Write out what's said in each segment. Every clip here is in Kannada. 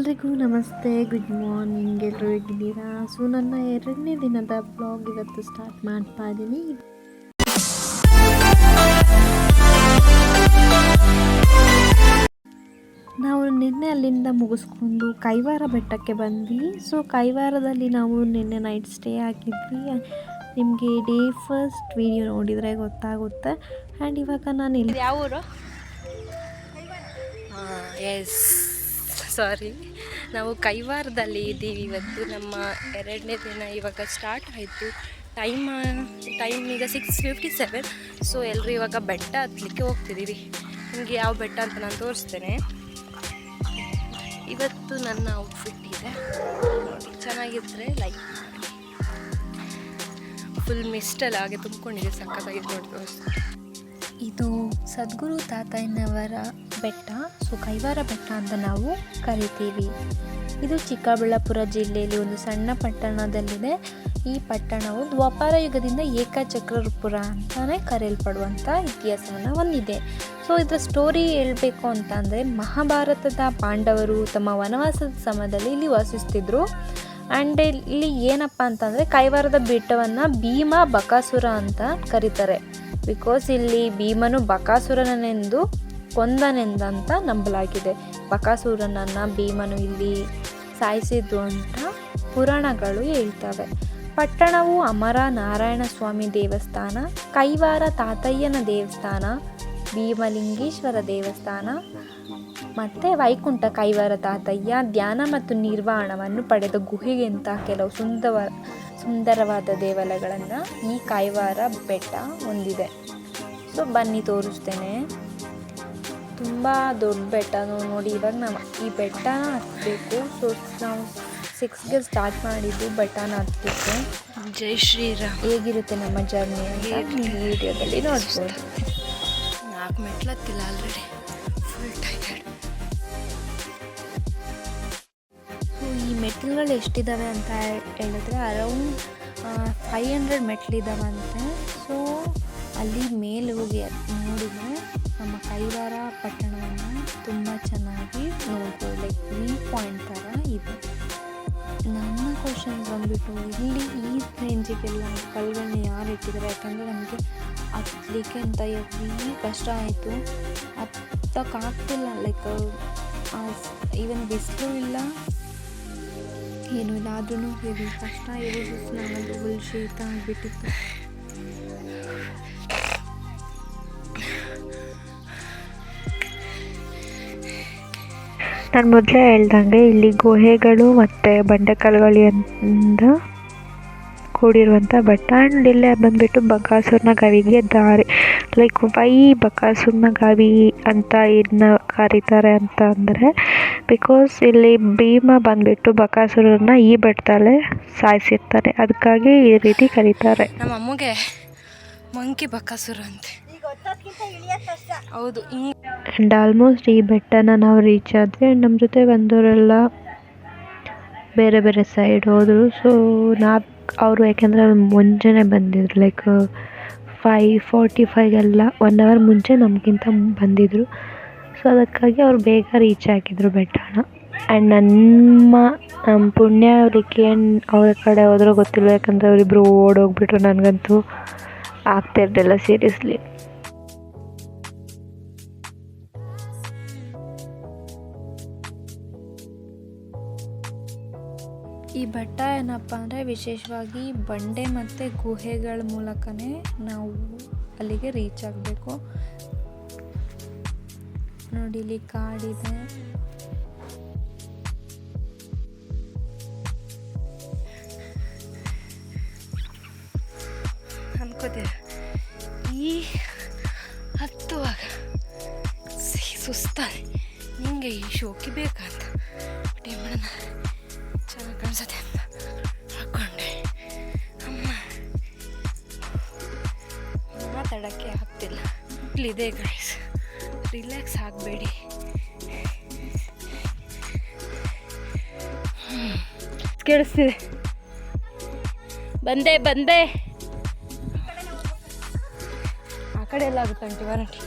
ಎಲ್ರಿಗೂ ನಮಸ್ತೆ ಗುಡ್ ಮಾರ್ನಿಂಗ್ ಎಲ್ಲರೂ ಹೇಗಿದ್ದೀರಾ? ಸೊ ನನ್ನ ಎರಡನೇ ದಿನದ ಬ್ಲಾಗ್ ಇವತ್ತು ಸ್ಟಾರ್ಟ್ ಮಾಡ್ತಾ ಇದ್ದೀನಿ. ನಾವು ನಿನ್ನೆ ಅಲ್ಲಿಂದ ಮುಗಿಸ್ಕೊಂಡು ಕೈವಾರ ಬೆಟ್ಟಕ್ಕೆ ಬಂದ್ವಿ. ಸೊ ಕೈವಾರದಲ್ಲಿ ನಾವು ನಿನ್ನೆ ನೈಟ್ ಸ್ಟೇ ಆಗಿದ್ವಿ. ನಿಮಗೆ ಡೇ ಫಸ್ಟ್ ವಿಡಿಯೋ ನೋಡಿದರೆ ಗೊತ್ತಾಗುತ್ತೆ. ಆ್ಯಂಡ್ ಇವಾಗ ನಾನು ಇಲ್ಲಿ ಯಾವ ಊರು ಎಸ್ ಸಾರಿ ನಾವು ಕೈವಾರದಲ್ಲಿ ಇದ್ದೀವಿ ಇವತ್ತು. ನಮ್ಮ ಎರಡನೇ ದಿನ ಇವಾಗ ಸ್ಟಾರ್ಟ್ ಆಯಿತು. ಟೈಮ್ ಟೈಮ್ ಈಗ ಸಿಕ್ಸ್ ಫಿಫ್ಟಿ ಸೆವೆನ್ ಸೊ ಎಲ್ಲರೂ ಇವಾಗ ಬೆಟ್ಟ ಹತ್ತಲಿಕ್ಕೆ ಹೋಗ್ತಿದ್ದೀವಿ ನಿಮಗೆ ಯಾವ ಬೆಟ್ಟ ಅಂತ ನಾನು ತೋರಿಸ್ತೇನೆ. ಇವತ್ತು ನನ್ನ ಔಟ್ಫಿಟ್ ಇದೆ. ನೋಡಿ ಚೆನ್ನಾಗಿದ್ರೆ ಲೈಕ್ ಫುಲ್ ಮಿಸ್ಟಲ್ಲಿ ಹಾಗೆ ತುಂಬಿಕೊಂಡಿದೆ, ಸಖತ್ತಾಗಿ ನೋಡಿ ತೋರಿಸ್ತೀನಿ ಇದು ಸದ್ಗುರು ತಾತಯ್ಯನವರ ಬೆಟ್ಟ ಸೊ ಕೈವಾರ ಬೆಟ್ಟ ಅಂತ ನಾವು ಕರಿತೀವಿ. ಇದು ಚಿಕ್ಕಬಳ್ಳಾಪುರ ಜಿಲ್ಲೆಯಲ್ಲಿ ಒಂದು ಸಣ್ಣ ಪಟ್ಟಣದಲ್ಲಿದೆ. ಈ ಪಟ್ಟಣವು ದ್ವಾಪಾರ ಯುಗದಿಂದ ಏಕಚಕ್ರಪುರ ಅಂತಲೇ ಕರೆಯಲ್ಪಡುವಂಥ ಇತಿಹಾಸವನ್ನು ಹೊಂದಿದೆ. ಸೊ ಇದರ ಸ್ಟೋರಿ ಹೇಳಬೇಕು ಅಂತಂದರೆ ಮಹಾಭಾರತದ ಪಾಂಡವರು ತಮ್ಮ ವನವಾಸದ ಸಮಯದಲ್ಲಿ ಇಲ್ಲಿ ವಾಸಿಸ್ತಿದ್ರು. ಆ್ಯಂಡ್ ಇಲ್ಲಿ ಏನಪ್ಪ ಅಂತಂದರೆ ಕೈವಾರದ ಬೆಟ್ಟವನ್ನು ಭೀಮ ಬಕಾಸುರ ಅಂತ ಕರೀತಾರೆ. ಬಿಕಾಸ್ ಇಲ್ಲಿ ಭೀಮನು ಬಕಾಸುರನನೆಂದು ಕೊಂದನೆಂದಂತ ನಂಬಲಾಗಿದೆ. ಬಕಾಸುರನನ್ನು ಭೀಮನು ಇಲ್ಲಿ ಸಾಯಿಸಿದ್ದು ಅಂತ ಪುರಾಣಗಳು ಹೇಳ್ತವೆ. ಪಟ್ಟಣವು ಅಮರ ನಾರಾಯಣ ಸ್ವಾಮಿ ದೇವಸ್ಥಾನ, ಕೈವಾರ ತಾತಯ್ಯನ ದೇವಸ್ಥಾನ, ಭೀಮಲಿಂಗೇಶ್ವರ ದೇವಸ್ಥಾನ ಮತ್ತು ವೈಕುಂಠ ಕೈವಾರ ತಾತಯ್ಯ ಧ್ಯಾನ ಮತ್ತು ನಿರ್ವಾಣವನ್ನು ಪಡೆದ ಗುಹೆಗಿಂತ ಕೆಲವು ಸುಂದರ ಸುಂದರವಾದ ದೇವಾಲಯಗಳನ್ನು ಈ ಕೈವಾರ ಬೆಟ್ಟ ಹೊಂದಿದೆ. ಸೊ ಬನ್ನಿ ತೋರಿಸ್ತೇನೆ. ತುಂಬ ದೊಡ್ಡ ಬೆಟ್ಟ. ನೋಡಿ ಇವಾಗ ನಾವು ಈ ಬೆಟ್ಟನ ಹತ್ತಬೇಕು ಸೊ ನಾವು ಸಿಕ್ಸ್ಗೆ ಸ್ಟಾರ್ಟ್ ಮಾಡಿದ್ದು ಬೆಟ್ಟನ ಹತ್ತಿತ್ತು ಜೈ ಶ್ರೀರಾಮ್. ಹೇಗಿರುತ್ತೆ ನಮ್ಮ ಜರ್ನಿ ನೀವು ವಿಡಿಯೋದಲ್ಲಿ ನೋಡ್ಬೋದು. ನಾಲ್ಕು ಮೆಟ್ಲು ಹತ್ತಿಲ್ಲ ಆಲ್ರೆಡಿ ಫುಲ್ ಟೈರ್ಡ್ ಈ ಮೆಟ್ಲುಗಳು ಎಷ್ಟಿದ್ದಾವೆ ಅಂತ ಹೇಳಿದ್ರೆ ಅರೌಂಡ್ ಫೈವ್ ಹಂಡ್ರೆಡ್ ಮೆಟ್ಲಿದ್ದಾವಂತೆ ಸೊ ಅಲ್ಲಿ ಮೇಲೆ ಹೋಗಿ ನೋಡಿದರೆ ನಮ್ಮ ಕೈವಾರ ಪಟ್ಟಣವನ್ನು ತುಂಬ ಚೆನ್ನಾಗಿ ನೋಡ್ಬೋದು. ಲೈಕ್ ವ್ಯೂ ಪಾಯಿಂಟ್ ಥರ ಇದೆ. ನನ್ನ ಕ್ವಶನ್ ಬಂದುಬಿಟ್ಟು, ಇಲ್ಲಿ ಈ ರೇಂಜಿಗೆಲ್ಲ ಕಲ್ಗಳನ್ನ ಯಾರು ಇಟ್ಟಿದ್ದಾರೆ ಯಾಕಂದರೆ ನಮಗೆ ಹತ್ತಲಿಕ್ಕೆ ಅಂತ ಹೆವಿ ಕಷ್ಟ ಆಯಿತು. ಹತ್ತಕ್ಕಾಗ್ತಿಲ್ಲ. ಲೈಕ್ ಈವನ್ ಬಿಸಿಲು ಇಲ್ಲ ಏನೂ ಇಲ್ಲ ಹೆವಿ ಕಷ್ಟ ಇರೋದು ನನಗೆ ಫುಲ್ ಶೀತ ಆಗಿಬಿಟ್ಟಿತ್ತು. ನಾನು ಮೊದಲೇ ಹೇಳ್ದಂಗೆ ಇಲ್ಲಿ ಗುಹೆಗಳು ಮತ್ತು ಬಂಡೆಕಲ್ಲುಗಳಿಂದ ಕೂಡಿರುವಂಥ ಬೆಟ್ಟ ಆ್ಯಂಡ್ ಇಲ್ಲೇ ಬಂದುಬಿಟ್ಟು ಬಕಾಸುರನ ಗವಿಗೆ ದಾರಿ. ಲೈಕ್ ವೈ ಬಕಾಸುರನ ಗವಿ ಅಂತ ಇದನ್ನ ಕರೀತಾರೆ ಅಂತ ಅಂದರೆ ಬಿಕಾಸ್ ಇಲ್ಲಿ ಭೀಮ ಬಂದ್ಬಿಟ್ಟು ಬಕಾಸುರನ್ನ ಈ ಬೆಟ್ಟದಲ್ಲೇ ಸಾಯಿಸಿರ್ತಾರೆ. ಅದಕ್ಕಾಗಿ ಈ ರೀತಿ ಕರೀತಾರೆ. ನಮ್ಮ ಅಮ್ಮಗೆ ಮಂಕಿ ಬಕಾಸುರ ಅಂತೆ. ಹೌದು ಅಂಡ್ ಆ್ಯಂಡ್ ಆಲ್ಮೋಸ್ಟ್ ಈ ಬೆಟ್ಟನ ನಾವು ರೀಚ್ ಆದ್ವಿ ಆ್ಯಂಡ್ ನಮ್ಮ ಜೊತೆ ಬಂದವರೆಲ್ಲ ಬೇರೆ ಬೇರೆ ಸೈಡ್ ಹೋದರು. ಸೊ ನಾ ಅವರು ಯಾಕೆಂದರೆ ಮುಂಚೆನೇ ಬಂದಿದ್ರು. ಲೈಕ್ ಫೈ ಫೋರ್ಟಿ ಫೈಗೆಲ್ಲ ಒನ್ ಅವರ್ ಮುಂಚೆ ನಮಗಿಂತ ಬಂದಿದ್ದರು ಸೊ ಅದಕ್ಕಾಗಿ ಅವ್ರು ಬೇಗ ರೀಚ್ ಆಗಿದ್ರು ಬೆಟ್ಟಣ ಆ್ಯಂಡ್ ನಮ್ಮ ನಮ್ಮ ಪುಣ್ಯ ಅವರಿಗೆ ಅವ್ರ ಕಡೆ ಹೋದ್ರೂ ಗೊತ್ತಿಲ್ಲ. ಯಾಕಂದರೆ ಅವರಿಬ್ಬರು ಓಡೋಗ್ಬಿಟ್ರು. ನನಗಂತೂ ಆಗ್ತಾ ಇರಲಿಲ್ಲ ಸೀರಿಯಸ್ಲಿ ಈ ಬೆಟ್ಟ ಏನಪ್ಪ ಅಂದರೆ ವಿಶೇಷವಾಗಿ ಬಂಡೆ ಮತ್ತು ಗುಹೆಗಳ ಮೂಲಕನೇ ನಾವು ಅಲ್ಲಿಗೆ ರೀಚ್ ಆಗಬೇಕು. ನೋಡಿ ಇಲ್ಲಿ ಕಾಡಿದೆ. ಅನ್ಕೋತೀರ? ಈ ಹತ್ತುವಾಗ ಸಿಹಿ ಸುಸ್ತಾನೆ ನಿಂಗೆ ಈ ಶೋಕಿ ಬೇಕಂತ ಬಟ್ ಮಾಡೋಣ ಚೆನ್ನಾಗಿ ಕಾಣಿಸುತ್ತೆ ಅಂತ ಹಾಕ್ಕೊಂಡೆ ಅಮ್ಮ, ಮಾತಾಡೋಕ್ಕೆ ಆಗ್ತಿಲ್ಲ. ಇಲ್ಲಿದೆ ಗೈಸ್ ರಿಲ್ಯಾಕ್ಸ್ ಆಗಬೇಡಿ. ಕೇಳಿಸ್ತಿದೆ. ಬಂದೆ ಬಂದೆ. ಆ ಕಡೆ ಎಲ್ಲ ಆಗುತ್ತೆ ಅಂಟಿ ವರಂಟಿ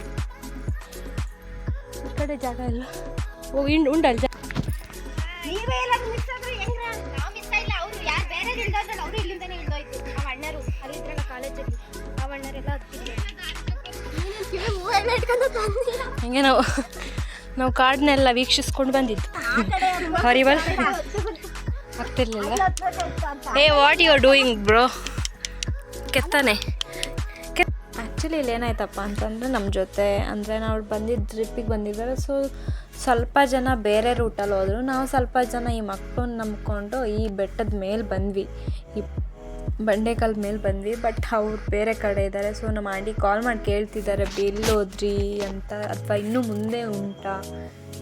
ಈ ಕಡೆ ಜಾಗ ಎಲ್ಲ ಓ ಇಂಡ್ ಉಂಡಲ್ಲ ಜಾಗ ಅವರು ಇಲ್ಲಿಂದನೇ ಇಳ್ದೋಯ್ತು ನಮ್ಮ ಅಣ್ಣರು, ಅಲ್ಲಿದ್ರಲ್ಲ ಕಾಲೇಜಲ್ಲಿ ನಮ್ಮ ಅಣ್ಣರೆಲ್ಲ ಹಂಗೆ ನಾವು ನಾವು ಕಾಡನ್ನೆಲ್ಲ ವೀಕ್ಷಿಸ್ಕೊಂಡು ಬಂದಿದ್ದು. ಹರಿವಲ್ ಆಗ್ತಿರ್ಲಿಲ್ಲ. ಏ what you are doing bro ಕೆತ್ತಾನೆ. Actually ಇಲ್ಲಿ ಏನಾಯ್ತಪ್ಪ ಅಂತಂದರೆ ನಮ್ಮ ಜೊತೆ ಅಂದರೆ ನಾವು ಬಂದಿದ್ದ ಟ್ರಿಪ್ಪಿಗೆ ಬಂದಿದ್ದಾರೆ. ಸೊ ಸ್ವಲ್ಪ ಜನ ಬೇರೆ ರೂಟಲ್ಲಿ ಹೋದರು. ನಾವು ಸ್ವಲ್ಪ ಜನ ಈ ಮಕ್ಕಳನ್ನ ನಂಬ್ಕೊಂಡು ಈ ಬೆಟ್ಟದ ಮೇಲೆ ಬಂದ್ವಿ. ಈ ಬಂಡೆಕಲ್ ಮೇಲೆ ಬಂದ್ವಿ ಬಟ್ ಅವ್ರು ಬೇರೆ ಕಡೆ ಇದ್ದಾರೆ ಸೊ ನಮ್ಮ ಆಂಟಿ ಕಾಲ್ ಮಾಡಿ ಕೇಳ್ತಿದ್ದಾರೆ ಬಿಲ್ ಹೋದ್ರಿ? ಅಂತ ಅಥವಾ ಇನ್ನೂ ಮುಂದೆ ಉಂಟಾ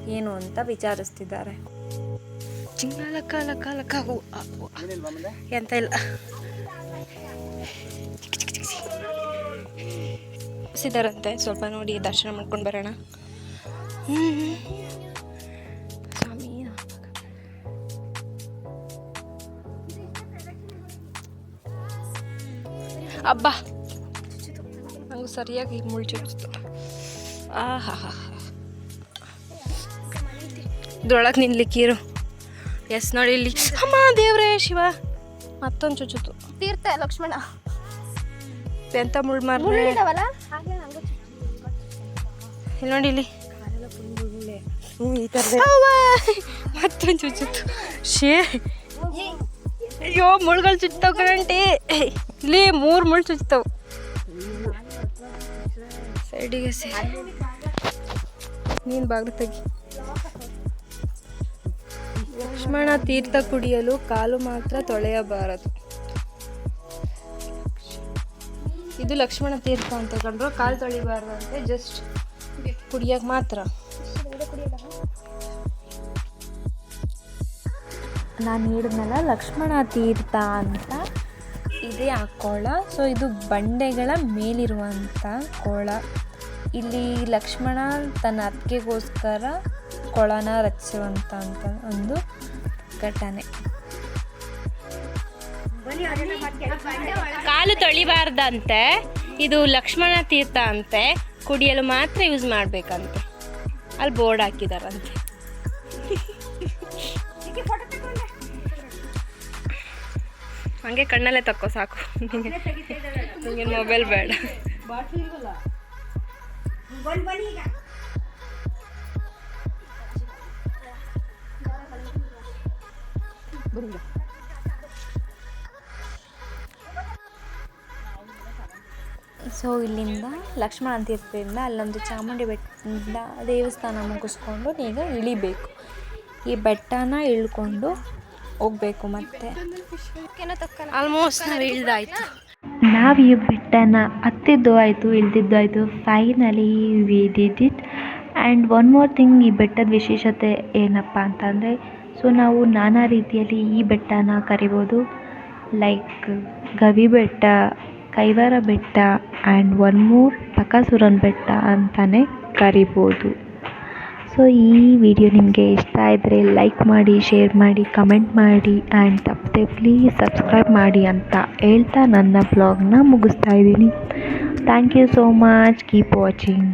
ಏನು ಅಂತ ವಿಚಾರಿಸ್ತಿದ್ದಾರೆ ಲಕ್ಕ ಲಕ್ಕ ಲಕ್ಕ ಹೂ ಎಂತ ಇಲ್ಲ. ಸಿದ್ದಾರಂತೆ ಸ್ವಲ್ಪ ನೋಡಿ ದರ್ಶನ ಮಾಡ್ಕೊಂಡು ಬರೋಣ. ಹ್ಮ್. ಅಬ್ಬ. ನಂಗೆ ಸರಿಯಾಗಿ ಮುಳ್ಳು ಚುಚ್ಚಿತು ಆ ಹಾ ಹಾ ಇದ್ರೊಳಗೆ ನಿನ್ಲಿಕ್ಕಿರು ಎಸ್ ನೋಡಿ ಇಲ್ಲಿ. ಅಮ್ಮ ದೇವ್ರೇ ಶಿವ. ಮತ್ತೊಂದು ಚುಚ್ಚುತ್ತು. ತೀರ್ಥ ಲಕ್ಷ್ಮಣ. ಎಂತ ಮುಳ್ಳು ಮಾರ್ ಇಲ್ಲಿ ನೋಡಿ ಇಲ್ಲಿ. ಈ ಇಲ್ಲಿ ಮತ್ತೊಂದು ಚುಚ್ಚುತ್ತು. ಶೇ. ಅಯ್ಯೋ, ಮುಳ್ಳುಗಳು ಚುಚ್ತಾವ್ ಕರೆಂಟಿ ಇಲ್ಲಿ ಮೂರು ಮುಳ್ಳು ಚುಚ್ತಾವ್ ಸೈಡಿಗೆ ನೀನು ಬಾಗಿಲು ತೆಗಿ. ಲಕ್ಷ್ಮಣ ತೀರ್ಥ ಕುಡಿಯಲು ಕಾಲು ಮಾತ್ರ ತೊಳೆಯಬಾರದು. ಇದು ಲಕ್ಷ್ಮಣ ತೀರ್ಥ ಅಂತ ಕಂಡ್ರು ಕಾಲು ತೊಳಿಬಾರ್ದು ಅಂತೆ ಜಸ್ಟ್ ಕುಡಿಯಕ್ಕೆ ಮಾತ್ರ. ನಾನು ಹೇಳಿದ್ನಲ್ಲ ಲಕ್ಷ್ಮಣ ತೀರ್ಥ ಅಂತ. ಇದೇ ಆ ಕೋಳ. ಸೊ ಇದು ಬಂಡೆಗಳ ಮೇಲಿರುವಂಥ ಕೊಳ. ಇಲ್ಲಿ ಲಕ್ಷ್ಮಣ ತನ್ನ ಅತ್ತಿಗೆಗೋಸ್ಕರ ಕೊಳನ ರಚಿಸುವಂಥ ಅಂತ ಒಂದು ಘಟನೆ. ಕಾಲು ತೊಳಿಬಾರ್ದಂತೆ, ಇದು ಲಕ್ಷ್ಮಣ ತೀರ್ಥ ಅಂತೆ, ಕುಡಿಯಲು ಮಾತ್ರ ಯೂಸ್ ಮಾಡಬೇಕಂತೆ. ಅಲ್ಲಿ ಬೋರ್ಡ್ ಹಾಕಿದಾರಂತೆ. ಹಂಗೆ ಕಣ್ಣಲ್ಲೇ ತಕ್ಕೋ ಸಾಕು. ನಿಮಗೆ ಮೊಬೈಲ್ ಬೇಡ ಸೊ ಇಲ್ಲಿಂದ ಲಕ್ಷ್ಮಣ ತೀರ್ಥದಿಂದ ಅಲ್ಲೊಂದು ಚಾಮುಂಡಿ ಬೆಟ್ಟದಿಂದ ದೇವಸ್ಥಾನ ಮುಗಿಸ್ಕೊಂಡು ಈಗ ಇಳಿಬೇಕು. ಈ ಬೆಟ್ಟನ ಇಳ್ಕೊಂಡು ಹೋಗ್ಬೇಕು ಮತ್ತೆ. ಆಲ್ಮೋಸ್ಟ್ ನಾವು ಇಳ್ದಾಯ್ತು. ನಾವು ಈ ಬೆಟ್ಟನ ಹತ್ತಿದ್ದು ಆಯಿತು ಇಳ್ದಿದ್ದು ಆಯಿತು finally we did it and one more thing ಈ ಬೆಟ್ಟದ ವಿಶೇಷತೆ ಏನಪ್ಪ ಅಂತಂದರೆ ಸೊ ನಾವು ನಾನಾ ರೀತಿಯಲ್ಲಿ ಈ ಬೆಟ್ಟನ ಕರಿಬೋದು. ಲೈಕ್ ಗವಿ ಬೆಟ್ಟ ಕೈವಾರ ಬೆಟ್ಟ ಆ್ಯಂಡ್ ಒನ್ ಮೋರ್ ಬಕಾಸುರನ್ ಬೆಟ್ಟ ಅಂತಲೇ ಕರಿಬೋದು. ಸೊ ಈ ವಿಡಿಯೋ ನಿಮಗೆ ಇಷ್ಟ ಇದ್ದರೆ ಲೈಕ್ ಮಾಡಿ ಶೇರ್ ಮಾಡಿ ಕಮೆಂಟ್ ಮಾಡಿ ಆ್ಯಂಡ್ ತಪ್ಪದೆ ಪ್ಲೀಸ್ ಸಬ್ಸ್ಕ್ರೈಬ್ ಮಾಡಿ ಅಂತ ಹೇಳ್ತಾ ನನ್ನ ಬ್ಲಾಗ್ನ ಮುಗಿಸ್ತಾ ಇದ್ದೀನಿ. Thank you so much keep watching